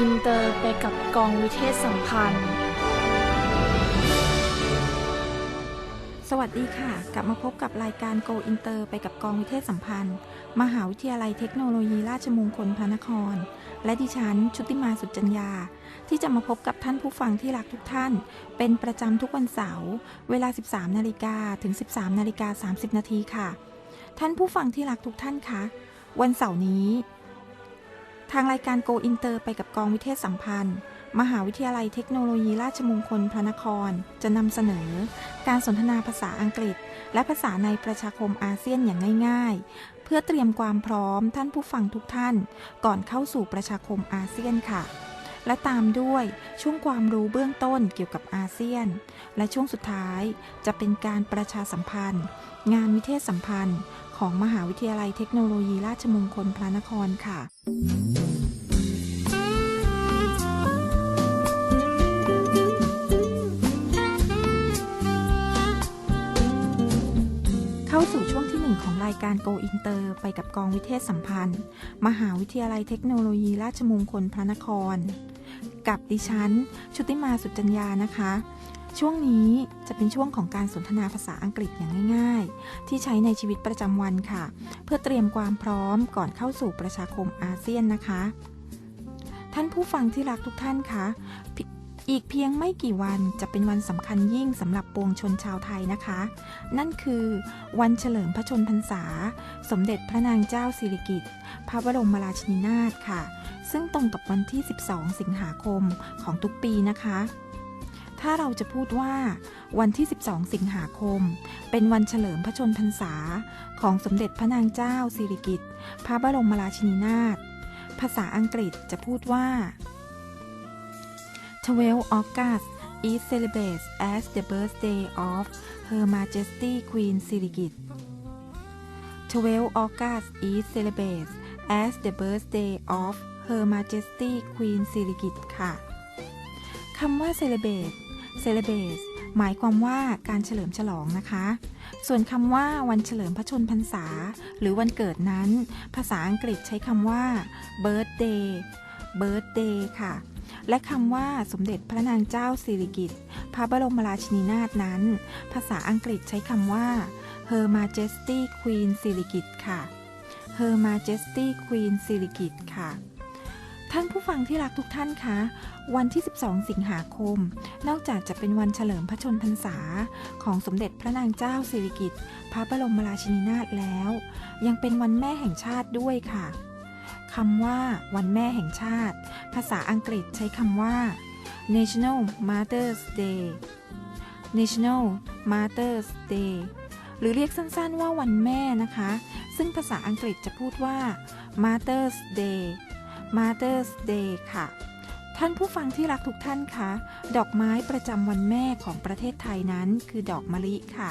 อินเตอร์ไปกับกองวิเทศสัมพันธ์ สวัสดีค่ะ กลับมาพบกับรายการ Go Inter ไปกับกองวิเทศสัมพันธ์ มหาวิทยาลัยเทคโนโลยีราชมงคลพระนคร และดิฉันชุติมาสุจจัญญา ที่จะมาพบกับท่านผู้ฟังที่รักทุกท่าน เป็นประจำทุกวันเสาร์เวลา 13นาฬิกาถึง 13นาฬิกา30นาทีค่ะ ท่านผู้ฟังที่รักทุกท่านคะวันเสาร์นี้ ทางรายการ Go Inter ไปกับกองวิเทศสัมพันธ์ มหาวิทยาลัยเทคโนโลยีราชมงคลพระนคร จะนำเสนอ การสนทนาภาษาอังกฤษ และภาษาในประชาคมอาเซียนอย่างง่าย ๆ เพื่อเตรียมความพร้อมท่านผู้ฟังทุกท่าน ก่อนเข้าสู่ประชาคมอาเซียนค่ะ และตามด้วยช่วงความรู้เบื้องต้นเกี่ยวกับอาเซียน และช่วงสุดท้ายจะเป็นการประชาสัมพันธ์ งานวิเทศสัมพันธ์ของมหาวิทยาลัยเทคโนโลยีราชมงคลพระนครค่ะ สู่ช่วงที่1ของรายการ Go Inter ไปกับกองวิเทศสัมพันธ์ มหาวิทยาลัยเทคโนโลยีราชมงคลพระนคร กับดิฉัน ชุติมาสุจัญญานะคะ ช่วงนี้จะเป็นช่วงของการสนทนาภาษาอังกฤษอย่างง่าย ๆ ที่ใช้ในชีวิตประจำวันค่ะ เพื่อเตรียมความพร้อมก่อนเข้าสู่ประชาคมอาเซียนนะคะ ท่านผู้ฟังที่รักทุกท่านคะ อีกเพียงไม่กี่วันจะเป็นวันสำคัญยิ่งสำหรับปวงชนชาวไทยนะคะ นั่นคือวันเฉลิมพระชนพรรษา สมเด็จพระนางเจ้าสิริกิติ์พระบรมราชินีนาถค่ะ ซึ่งตรงกับวันที่ 12 สิงหาคมของทุกปีนะคะ ถ้าเราจะพูดว่าวันที่ 12 สิงหาคม เป็นวันเฉลิมพระชนพรรษา ของสมเด็จพระนางเจ้าสิริกิติ์พระบรมราชินีนาถภาษาอังกฤษจะพูดว่า 12 August is celebrated as the birthday of Her Majesty Queen Sirikit 12 August is celebrated as the birthday of Her Majesty Queen Sirikit ค่ะ คำว่า celebrate celebrate หมายความว่าการเฉลิมฉลองนะคะ ส่วนคำว่าวันเฉลิมพระชนพรรษา หรือวันเกิดนั้น ภาษาอังกฤษใช้คำว่า birthday birthday ค่ะ และคำว่าสมเด็จพระนางเจ้าสิริกิติ์พระบรมราชินีนาถนั้น ภาษาอังกฤษใช้คำว่า Her Majesty Queen สิริกิติ์ค่ะ Her Majesty Queen สิริกิติ์ค่ะท่านผู้ฟังที่รักทุกท่านคะ วันที่ 12 สิงหาคม นอกจากจะเป็นวันเฉลิมพระชนพรรษา ของสมเด็จพระนางเจ้าสิริกิติ์พระบรมราชินีนาถแล้ว ยังเป็นวันแม่แห่งชาติด้วยค่ะ คำว่าวันแม่แห่งชาติ ภาษาอังกฤษใช้คำว่า National Mother's Day National Mother's Day หรือเรียกสั้นๆว่าวันแม่นะคะ ซึ่งภาษาอังกฤษจะพูดว่า Mother's Day Mother's Day ค่ะ ท่านผู้ฟังที่รักทุกท่านคะ ดอกไม้ประจำวันแม่ของประเทศไทยนั้นคือดอกมะลิค่ะ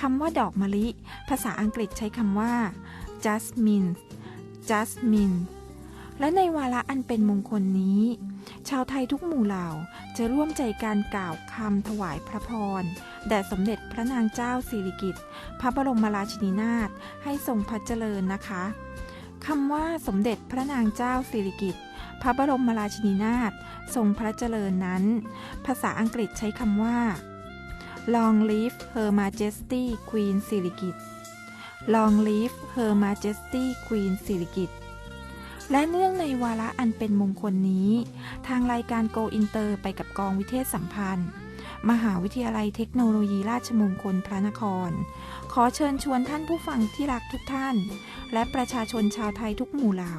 คำว่าดอกมะลิ ภาษาอังกฤษใช้คำว่า jasmine jasmine และในวาระอันเป็นมงคลนี้ ชาวไทยทุกหมู่เหล่าจะร่วมใจการกล่าวคำถวายพระพร แด่สมเด็จพระนางเจ้าสิริกิติ์พระบรมราชินีนาถให้ทรงพระเจริญนะคะคำว่าสมเด็จพระนางเจ้าสิริกิติ์พระบรมราชินีนาถทรงพระเจริญนั้น ภาษาอังกฤษใช้คำว่า Long live Her Majesty Queen สิริกิติ์ Long live Her Majesty Queen สิริกิติ์และเนื่องในวาระอันเป็นมงคลนี้ ทางรายการ Go Inter ไปกับกองวิเทศสัมพันธ์ มหาวิทยาลัยเทคโนโลยีราชมงคลพระนคร ขอเชิญชวนท่านผู้ฟังที่รักทุกท่าน และประชาชนชาวไทยทุกหมู่เหล่า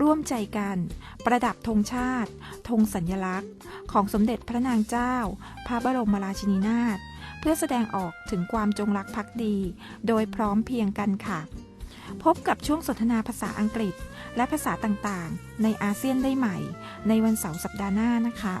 ร่วมใจกัน ประดับธงชาติธงสัญลักษณ์ ของสมเด็จพระนางเจ้า พระบรมราชินีนาถ เพื่อแสดงออกถึงความจงรักภักดี โดยพร้อมเพียงกันค่ะ พบกับช่วงสนทนาภาษาอังกฤษ และภาษาต่างๆ ในอาเซียนได้ใหม่ ในวันเสาร์สัปดาห์หน้านะคะ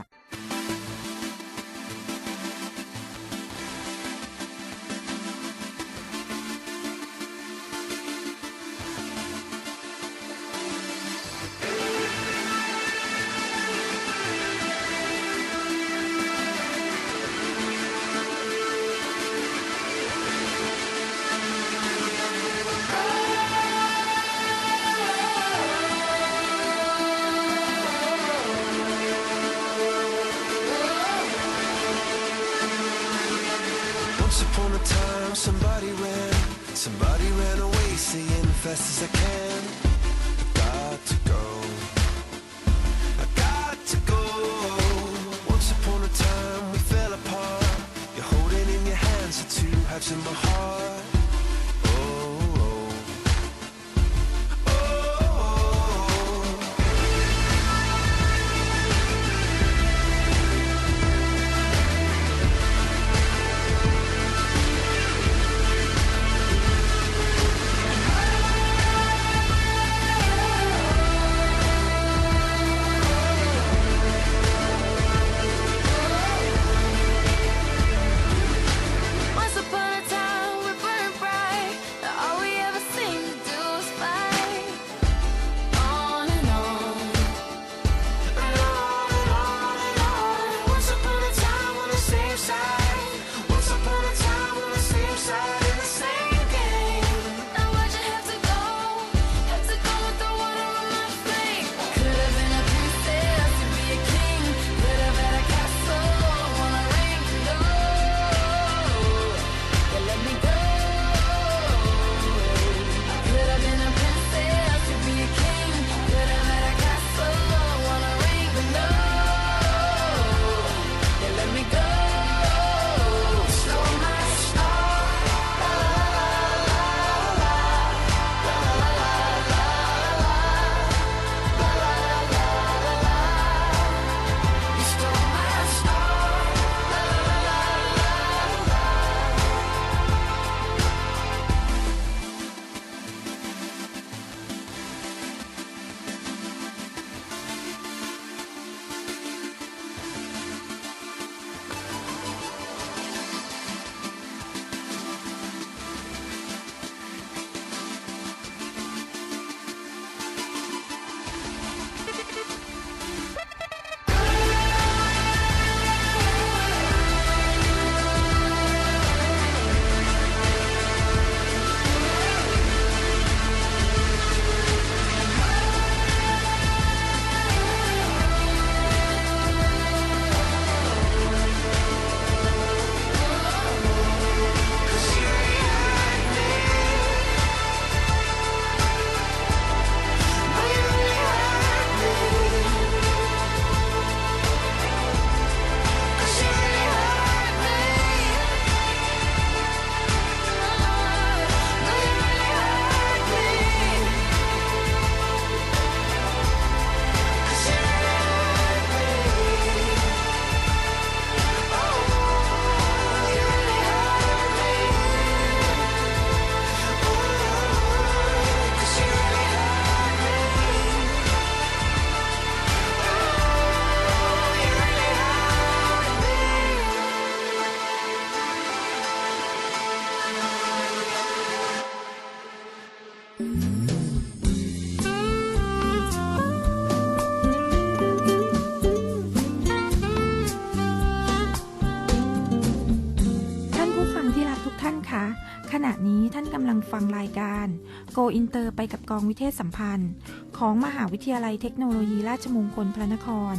Go Inter ไปกับกองวิเทศสัมพันธ์ ของมหาวิทยาลัยเทคโนโลยีราชมงคลพระนคร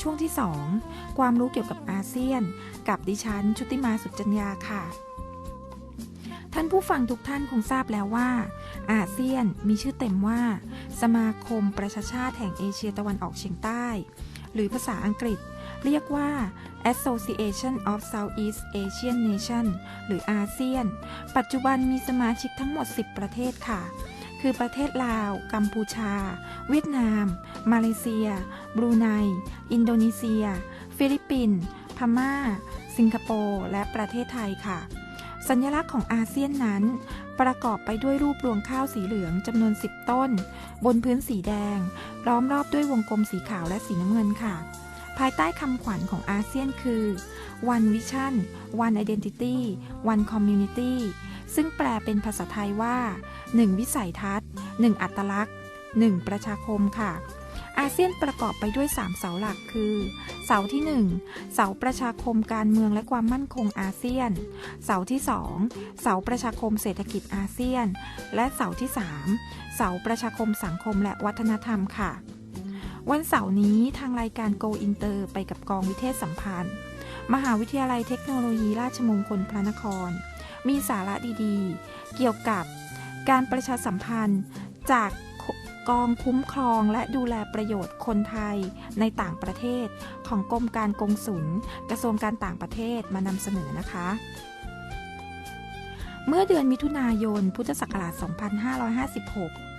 ช่วงที่ 2 ความรู้เกี่ยวกับอาเซียน กับดิฉัน ชุติมาสุจัญญาค่ะ ท่านผู้ฟังทุกท่านคงทราบแล้วว่า อาเซียนมีชื่อเต็มว่า สมาคมประชาชาติแห่งเอเชียตะวันออกเฉียงใต้ หรือภาษาอังกฤษ เรียกว่า Association of Southeast Asian Nation หรืออาเซียน ปัจจุบันมีสมาชิกทั้งหมด 10 ประเทศค่ะ คือประเทศลาว กัมพูชา เวียดนาม มาเลเซีย บรูไน อินโดนีเซีย ฟิลิปปินส์ พม่า สิงคโปร์ และประเทศไทยค่ะ สัญลักษณ์ของอาเซียนนั้น ประกอบไปด้วยรูปรวงข้าวสีเหลืองจำนวน 10 ต้น บนพื้นสีแดง ล้อมรอบด้วยวงกลมสีขาวและสีน้ำเงินค่ะ ภายใต้คำขวัญของอาเซียนคือ One Vision One Identity One Community ซึ่งแปลเป็นภาษาไทยว่า 1 วิสัยทัศน์ 1 อัตลักษณ์ 1 ประชาคมค่ะ อาเซียนประกอบไปด้วย 3 เสาหลักคือ เสาที่ 1 เสาประชาคมการเมืองและความมั่นคงอาเซียน เสาที่ 2 เสาประชาคมเศรษฐกิจอาเซียน และเสาที่ 3 เสาประชาคมสังคมและวัฒนธรรมค่ะ วันเสาร์นี้ทางรายการ Go Inter ไปกับกองวิเทศสัมพันธ์ มหาวิทยาลัยเทคโนโลยีราชมงคลพระนคร มีสาระดีๆ เกี่ยวกับการประชาสัมพันธ์จากกองคุ้มครองและดูแลประโยชน์คนไทยในต่างประเทศ ของกรมการกงสุลกระทรวงการต่างประเทศมานำเสนอนะคะ เมื่อเดือนมิถุนายนพุทธศักราช 2556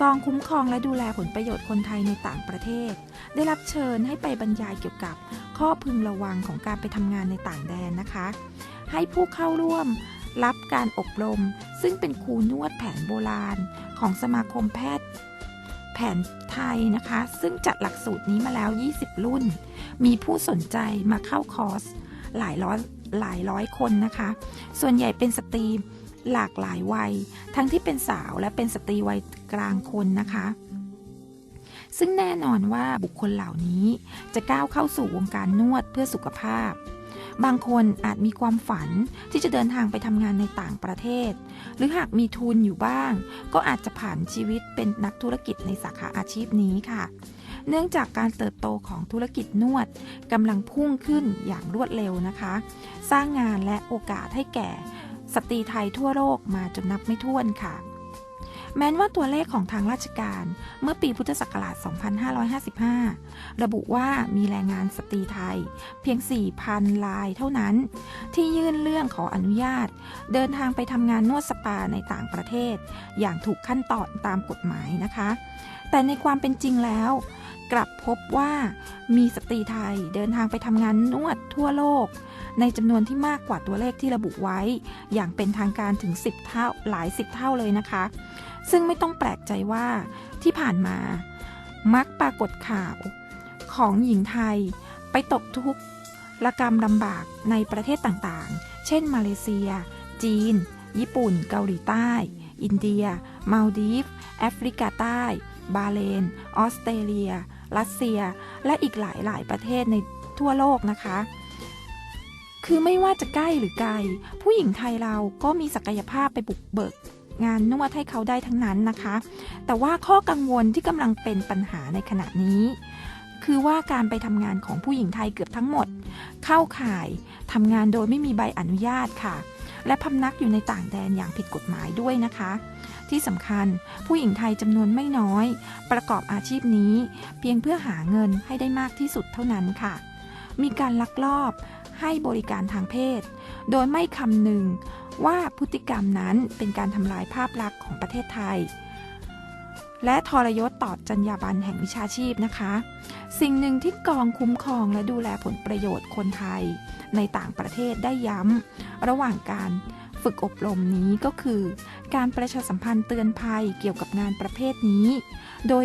กองคุ้มครองและดูแลผลประโยชน์คนไทยในต่างประเทศ ได้รับเชิญให้ไปบรรยายเกี่ยวกับข้อพึงระวังของการไปทำงานในต่างแดนนะคะ ให้ผู้เข้าร่วมรับการอบรม ซึ่งเป็นครูนวดแผนโบราณ ของสมาคมแพทย์แผนไทยนะคะ ซึ่งจัดหลักสูตรนี้มาแล้ว 20 รุ่น มีผู้สนใจมาเข้าคอร์สหลายร้อยหลายร้อยคนนะคะ ส่วนใหญ่เป็นสตรี หลากหลายวัย ทั้งที่เป็นสาวและเป็นสตรีวัยกลางคนนะคะ ซึ่งแน่นอนว่าบุคคลเหล่านี้จะก้าวเข้าสู่วงการนวดเพื่อสุขภาพ บางคนอาจมีความฝันที่จะเดินทางไปทำงานในต่างประเทศ หรือหากมีทุนอยู่บ้าง ก็อาจจะผ่านชีวิตเป็นนักธุรกิจในสาขาอาชีพนี้ค่ะเนื่องจากการเติบโตของธุรกิจนวดกำลังพุ่งขึ้นอย่างรวดเร็วนะคะ สร้างงานและโอกาสให้แก่ สตรีไทยทั่วโลกมาจนนับไม่ถ้วนค่ะ แม้นว่าตัวเลขของทางราชการเมื่อปีพุทธศักราช 2555 ระบุว่ามีแรงงานสตรีไทย เพียง 4,000รายเท่านั้น ที่ยื่นเรื่องขออนุญาต เดินทางไปทำงานนวดสปาในต่างประเทศ อย่างถูกขั้นตอนตามกฎหมายนะคะ แต่ในความเป็นจริงแล้วกลับพบว่ามีสตรีไทยเดินทางไปทำงานนวดทั่วโลก ในจำนวนที่มากกว่าตัวเลขที่ระบุไว้ อย่างเป็นทางการถึง 10 เท่าหลาย 10 เท่าเลยนะคะ ซึ่งไม่ต้องแปลกใจว่าที่ผ่านมา มักปรากฏข่าวของหญิงไทยไปตกทุกข์ระกรรมลำบากในประเทศต่างๆ เช่น มาเลเซีย จีน ญี่ปุ่น เกาหลีใต้ อินเดีย มาลดีฟ แอฟริกาใต้ บาเลน ออสเตรเลีย รัสเซีย และอีกหลายหลายประเทศในทั่วโลกนะคะ คือไม่ว่าจะใกล้หรือไกล ผู้หญิงไทยเราก็มีศักยภาพไปบุกเบิก งานนวดให้เขาได้ทั้งนั้นนะคะ แต่ว่าข้อกังวลที่กำลังเป็นปัญหาในขณะนี้ คือว่าการไปทำงานของผู้หญิงไทยเกือบทั้งหมด เข้าข่ายทำงานโดยไม่มีใบอนุญาตค่ะ และพำนักอยู่ในต่างแดนอย่างผิดกฎหมายด้วยนะคะ ที่สำคัญผู้หญิงไทยจำนวนไม่น้อย ประกอบอาชีพนี้ เพียงเพื่อหาเงินให้ได้มากที่สุดเท่านั้นค่ะมีการลักลอบ ให้บริการทางเพศ โดยไม่คำนึงว่าพฤติกรรมนั้นเป็นการทำลายภาพลักษณ์ของประเทศไทย และทรยศต่อจรรยาบรรณแห่งวิชาชีพนะคะ สิ่งหนึ่งที่กองคุ้มครองและดูแลผลประโยชน์คนไทย ในต่างประเทศได้ย้ำระหว่างการฝึกอบรมนี้ก็คือ การประชาสัมพันธ์เตือนภัยเกี่ยวกับงานประเภทนี้ โดย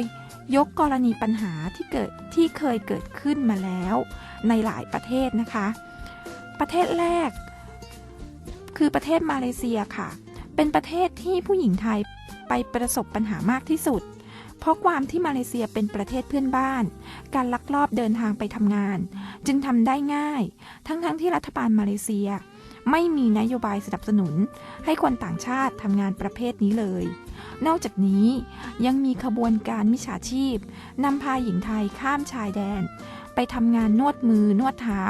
ยกกรณีปัญหาที่เกิดที่เคยเกิดขึ้นมาแล้ว ในหลายประเทศนะคะ ประเทศแรก คือประเทศมาเลเซียค่ะ เป็นประเทศที่ผู้หญิงไทยไปประสบปัญหามากที่สุด เพราะความที่มาเลเซียเป็นประเทศเพื่อนบ้าน การลักลอบเดินทางไปทำงาน จึงทำได้ง่าย ทั้งๆทที่รัฐบาลมาเลเซีย ไม่มีนโยบายสนับสนุน ให้คนต่างชาติทำงานประเภทนี้เลย นอกจากนี้ยังมีขบวนการมิจฉาชีพนำพาหญิงไทยข้ามชายแดน ไปทำงานนวดมือนวดเท้า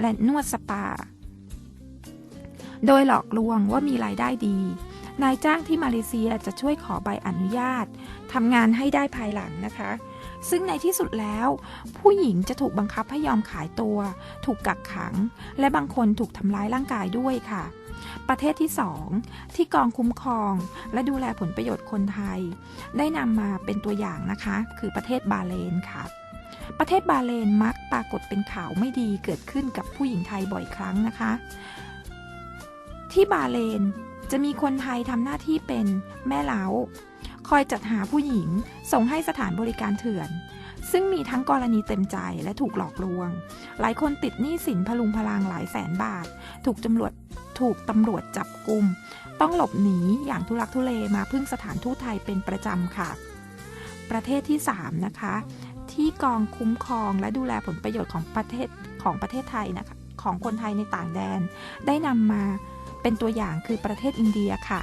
และนวดสปา โดยหลอกลวงว่ามีรายได้ดี นายจ้างที่มาเลเซียจะช่วยขอใบอนุญาตทำงานให้ได้ภายหลังนะคะ ซึ่งในที่สุดแล้ว ผู้หญิงจะถูกบังคับให้ยอมขายตัว ถูกกักขัง และบางคนถูกทำร้ายร่างกายด้วยค่ะประเทศที่ 2 ที่กองคุ้มครอง และดูแลผลประโยชน์คนไทย ได้นำมาเป็นตัวอย่างนะคะ คือประเทศบาเลนค่ะ ประเทศบาเลนมักปรากฏเป็นข่าวไม่ดีเกิดขึ้นกับผู้หญิงไทยบ่อยครั้งนะคะ ที่บาเลนจะมีคนไทยทำหน้าที่เป็นแม่เล้าคอยจัดหาผู้หญิงส่งให้สถานบริการเถื่อน ซึ่งมีทั้งกรณีเต็มใจและถูกหลอกลวง หลายคนติดหนี้สินพลุงพลังหลายแสนบาท ถูกตำรวจถูกตำรวจจับกลุมต้องหลบหนีอย่างทุลักทุเลมาพึ่งสถานทูตไทยเป็นประจำค่ะ ประเทศที่ 3 นะคะ ที่กองคุ้มครองและดูแลผลประโยชน์ของประเทศของประเทศไทยนะคะของคนไทยในต่างแดน ได้นำมาเป็นตัวอย่างคือประเทศอินเดียค่ะ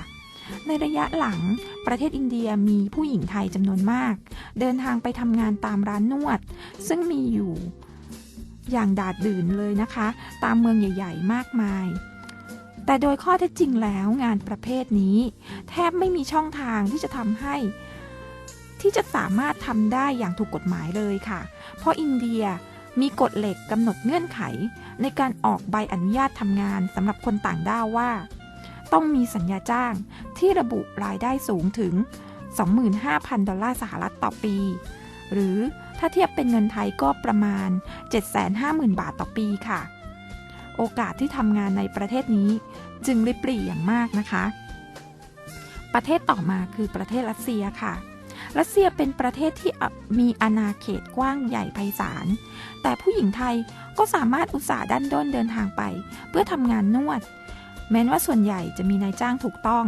ในระยะหลังประเทศอินเดียมีผู้หญิงไทยจำนวนมาก เดินทางไปทำงานตามร้านนวด ซึ่งมีอยู่อย่างดาดดื่นเลยนะคะ ตามเมืองใหญ่ ๆ มากมาย แต่โดยข้อเท็จจริงแล้วงานประเภทนี้ แทบไม่มีช่องทางที่จะทำให้ ที่จะสามารถทำได้อย่างถูกกฎหมายเลยค่ะ เพราะอินเดียมีกฎเหล็กกำหนดเงื่อนไข ในการออกใบอนุญาตทำงานสำหรับคนต่างด้าวว่า ต้องมีสัญญาจ้างที่ระบุรายได้สูงถึง 25,000 ดอลลาร์สหรัฐต่อปี หรือถ้าเทียบเป็นเงินไทยก็ประมาณ 750,000 บาทต่อปีค่ะ โอกาสที่ทำงานในประเทศนี้จึงริบหรี่อย่างมากนะคะ ประเทศต่อมาคือประเทศรัสเซียค่ะ รัสเซียเป็นประเทศที่มีอาณาเขตกว้างใหญ่ไพศาล แต่ผู้หญิงไทยก็สามารถอุตส่าห์ดันด้นเดินทางไป เพื่อทำงานนวด แม้ว่าส่วนใหญ่จะมีนายจ้างถูกต้อง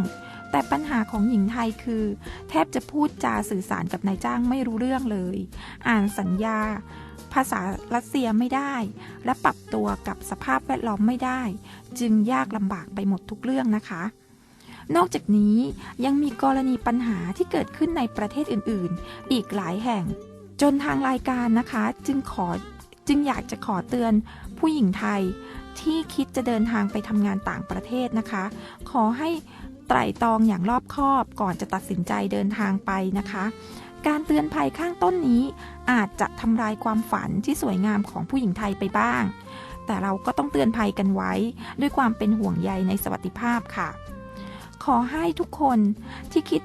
แต่ปัญหาของหญิงไทยคือ แทบจะพูดจาสื่อสารกับนายจ้างไม่รู้เรื่องเลย อ่านสัญญา ภาษารัสเซียไม่ได้ และปรับตัวกับสภาพแวดล้อมไม่ได้ จึงยากลำบากไปหมดทุกเรื่องนะคะ นอกจากนี้ยังมีกรณีปัญหาที่เกิดขึ้นในประเทศอื่นๆ อีกหลายแห่ง จนทางรายการนะคะ จึงขอจึงอยากจะขอเตือนผู้หญิงไทยที่คิดจะเดินทางไปทำงานต่างประเทศนะคะ ขอให้ไตร่ตรองอย่างรอบคอบก่อนจะตัดสินใจเดินทางไปนะคะ การเตือนภัยข้างต้นนี้อาจจะทำลายความฝันที่สวยงามของผู้หญิงไทยไปบ้าง แต่เราก็ต้องเตือนภัยกันไว้ ด้วยความเป็นห่วงใยในสวัสดิภาพค่ะ ขอให้ทุกคนที่คิด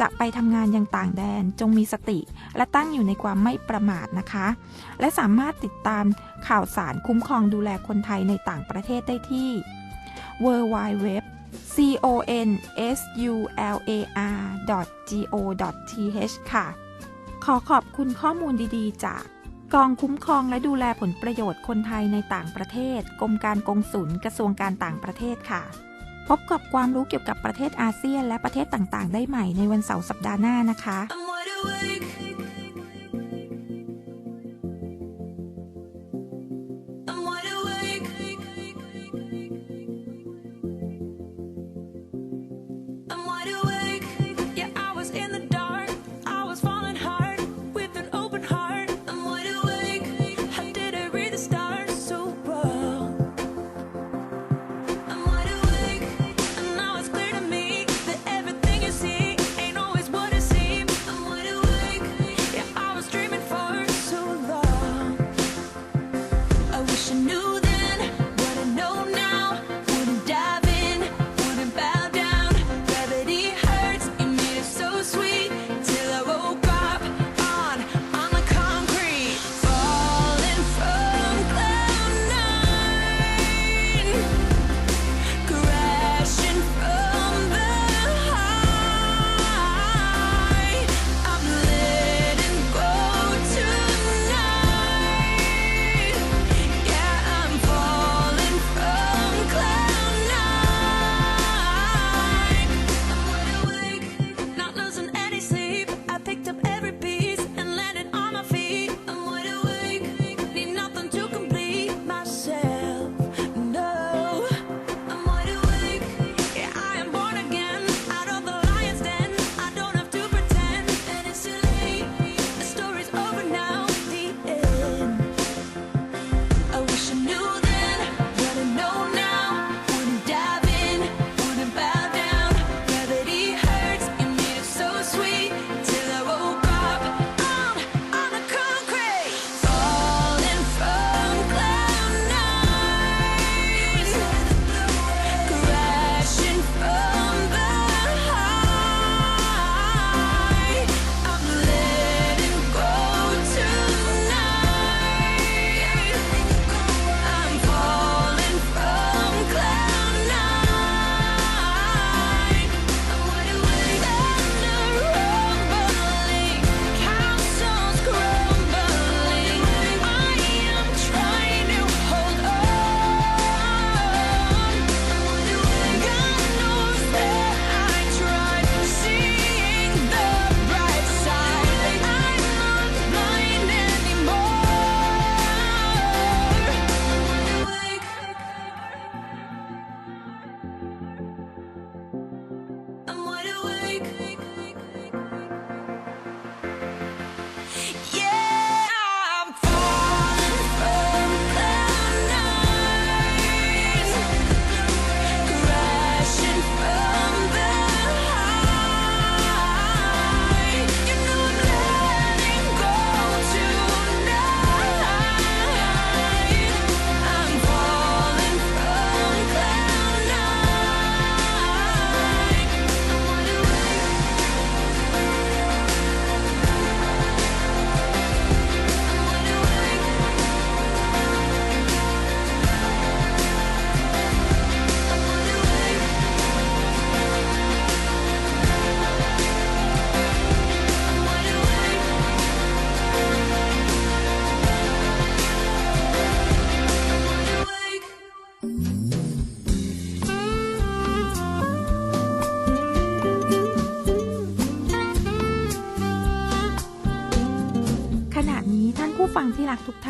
จะไปทำงานยังต่างแดนจงมีสติ และตั้งอยู่ในความไม่ประมาทนะคะ และสามารถติดตามข่าวสารคุ้มครองดูแลคนไทยในต่างประเทศได้ที่ w w w c o n s u l a r g o th ค่ะ ขอขอบคุณข้อมูลดีๆ จากกองคุ้มครองและดูแลผลประโยชน์คนไทยในต่างประเทศ กรมการกงสุลกระทรวงการต่างประเทศค่ะ พบกับความรู้เกี่ยวกับประเทศอาเซียนและประเทศต่างๆ ได้ใหม่ในวันเสาร์สัปดาห์หน้านะคะ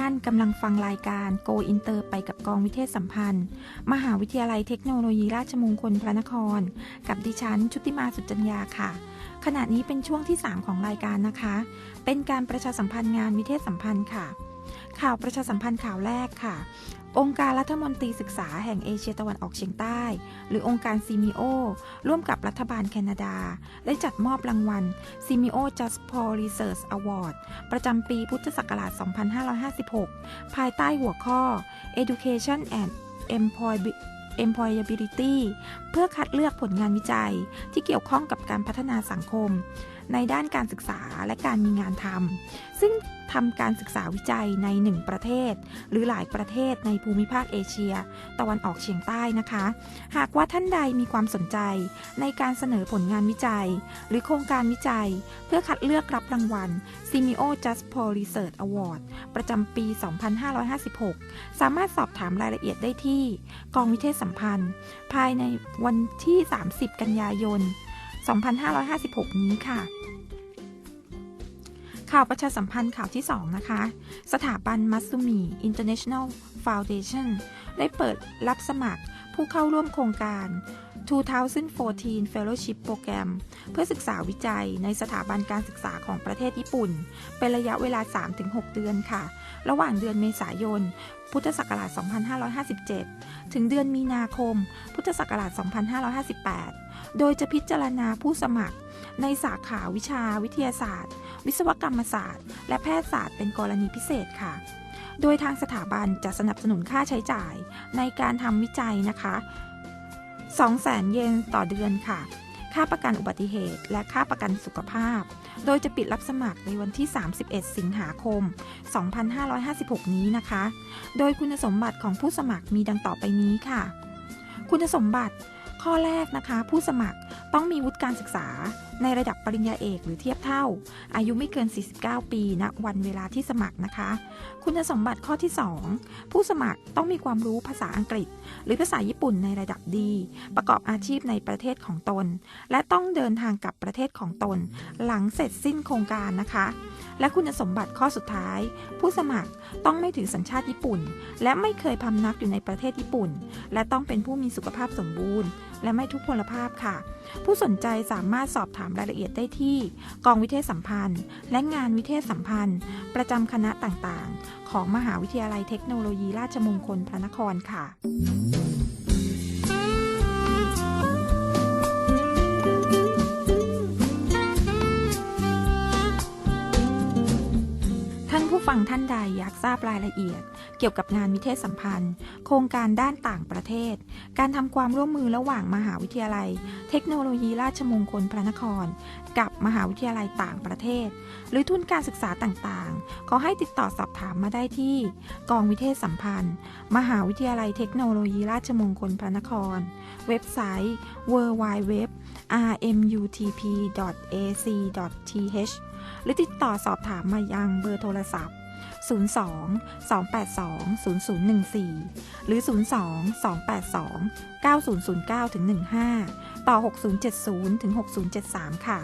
านกำลังฟังรายการ Go Inter ไปกับกองวิเทศสัมพันธ์ มหาวิทยาลัยเทคโนโลยีราชมงคลพระนคร กับดิฉันชุติมาสุจัญญาค่ะ ขณะนี้เป็นช่วงที่ 3 ของรายการนะคะ เป็นการประชาสัมพันธ์งานวิเทศสัมพันธ์ค่ะ ข่าวประชาสัมพันธ์ข่าวแรกค่ะ องค์การรัฐมนตรีศึกษาแห่งเอเชียตะวันออกเฉียงใต้ หรือองค์การซีมิโอร่วมกับรัฐบาลแคนาดา ได้จัดมอบรางวัล Simeo Just for Research Award ประจำปีพุทธศักราช 2556 ภายใต้หัวข้อ Education and Employ- Employability เพื่อคัดเลือกผลงานวิจัยที่เกี่ยวข้องกับการพัฒนาสังคม ในด้านการศึกษาและการมีงานทำซึ่งทำการศึกษาวิจัยในหนึ่งประเทศ หรือหลายประเทศในภูมิภาคเอเชีย ตะวันออกเฉียงใต้นะคะ หากว่าท่านใดมีความสนใจ ในการเสนอผลงานวิจัย หรือโครงการวิจัย เพื่อคัดเลือกรับรางวัล Simeo Just for Research Award ประจำปี 2556 สามารถสอบถามรายละเอียดได้ที่ กองวิเทศสัมพันธ์ ภายในวันที่ 30 กันยายน 2556 นี้ค่ะ ข่าวประชาสัมพันธ์ข่าวที่ 2 นะคะ สถาบันมัตสุมี International Foundation ได้เปิดรับสมัครผู้เข้าร่วมโครงการ 2014 Fellowship Program เพื่อศึกษาวิจัยในสถาบันการศึกษาของประเทศญี่ปุ่น เป็นระยะเวลา 3-6 เดือนค่ะ ระหว่างเดือนเมษายน พุทธศักราช 2557 ถึงเดือนมีนาคม พุทธศักราช 2558 โดยจะพิจารณาผู้สมัครในสาขาวิชาวิทยาศาสตร์ วิศวกรรมศาสตร์ และแพทยศาสตร์เป็นกรณีพิเศษค่ะ โดยทางสถาบันจะสนับสนุนค่าใช้จ่ายในการทำวิจัยนะคะ 200,000 เยนต่อเดือนค่ะ ค่าประกันอุบัติเหตุ และค่าประกันสุขภาพ โดยจะปิดรับสมัครในวันที่ 31 สิงหาคม 2556 นี้นะคะ โดยคุณสมบัติของผู้สมัครมีดังต่อไปนี้ค่ะ คุณสมบัติข้อแรกนะคะ ผู้สมัครต้องมีวุฒิการศึกษา ในระดับปริญญาเอกหรือเทียบเท่า อายุไม่เกิน 49 ปีณวันเวลาที่สมัครนะคะ คุณสมบัติข้อที่ 2 ผู้สมัครต้องมีความรู้ภาษาอังกฤษ หรือภาษาญี่ปุ่นในระดับดี ประกอบอาชีพในประเทศของตน และต้องเดินทางกลับประเทศของตน หลังเสร็จสิ้นโครงการนะคะ และคุณสมบัติข้อสุดท้าย ผู้สมัครต้องไม่ถือสัญชาติญี่ปุ่น และไม่เคยพำนักอยู่ในประเทศญี่ปุ่น และต้องเป็นผู้มีสุขภาพสมบูรณ์ และไม่ทุกพลภาพค่ะ ผู้สนใจสามารถสอบถามรายละเอียดได้ที่ กองวิเทศสัมพันธ์ และงานวิเทศสัมพันธ์ ประจำคณะต่างๆ ของมหาวิทยาลัยเทคโนโลยีราชมงคลพระนครค่ะ ใดอยากทราบรายละเอียด เกี่ยวกับงานวิเทศสัมพันธ์ โครงการด้านต่างประเทศ การทำความร่วมมือระหว่างมหาวิทยาลัย เทคโนโลยีราชมงคลพระนคร กับมหาวิทยาลัยต่างประเทศ หรือทุนการศึกษาต่างๆ ขอให้ติดต่อสอบถามมาได้ที่ กองวิเทศสัมพันธ์ มหาวิทยาลัยเทคโนโลยีราชมงคลพระนคร เว็บไซต์ www rmutp.ac.th หรือติดต่อสอบถามมายังเบอร์โทรศัพท์ 02 282 0014 หรือ 02 282 9009ถึง15 ต่อ 6070ถึง6073 ค่ะ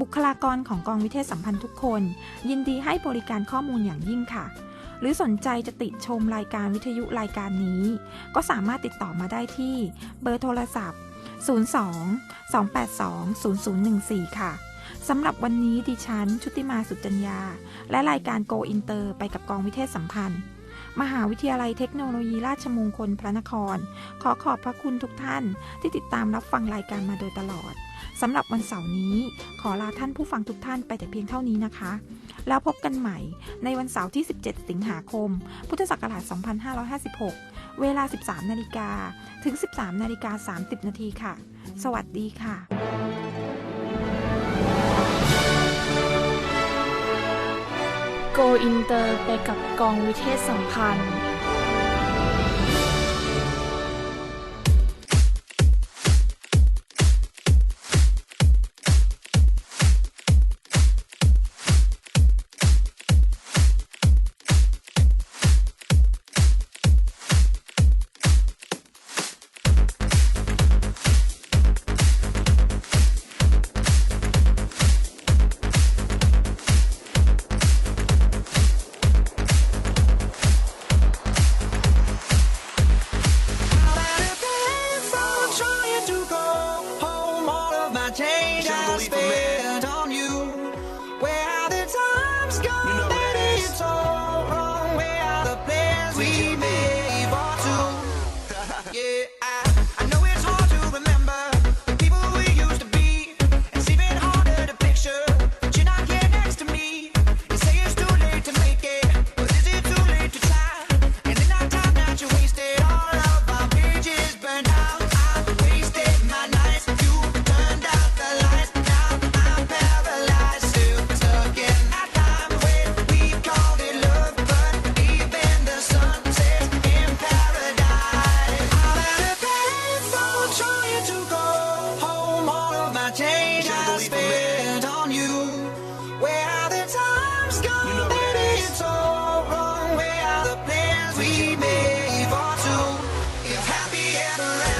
บุคลากรของกองวิเทศสัมพันธ์ทุกคน ยินดีให้บริการข้อมูลอย่างยิ่งค่ะ หรือสนใจจะติดชมรายการวิทยุรายการนี้ ก็สามารถติดต่อมาได้ที่เบอร์โทรศัพท์ 02 282 0014 ค่ะ สำหรับวันนี้ดิฉัน ชุติมาสุจัญญา และรายการ Go Inter ไปกับกองวิเทศสัมพันธ์ มหาวิทยาลัยเทคโนโลยีราชมงคลพระนคร ขอขอบพระคุณทุกท่านที่ติดตามรับฟังรายการมาโดยตลอดสำหรับวันเสาร์นี้ ขอลาท่านผู้ฟังทุกท่านไปแต่เพียงเท่านี้นะคะ แล้วพบกันใหม่ในวันเสาร์ที่ 17 สิงหาคม พุทธศักราช 2556 เวลา 13 นาฬิกาถึง 13 นาฬิกา 30 นาทีค่ะ สวัสดีค่ะ อินเตอร์ไปกับกองวิเทศสัมพันธ์ I change, I space. Ever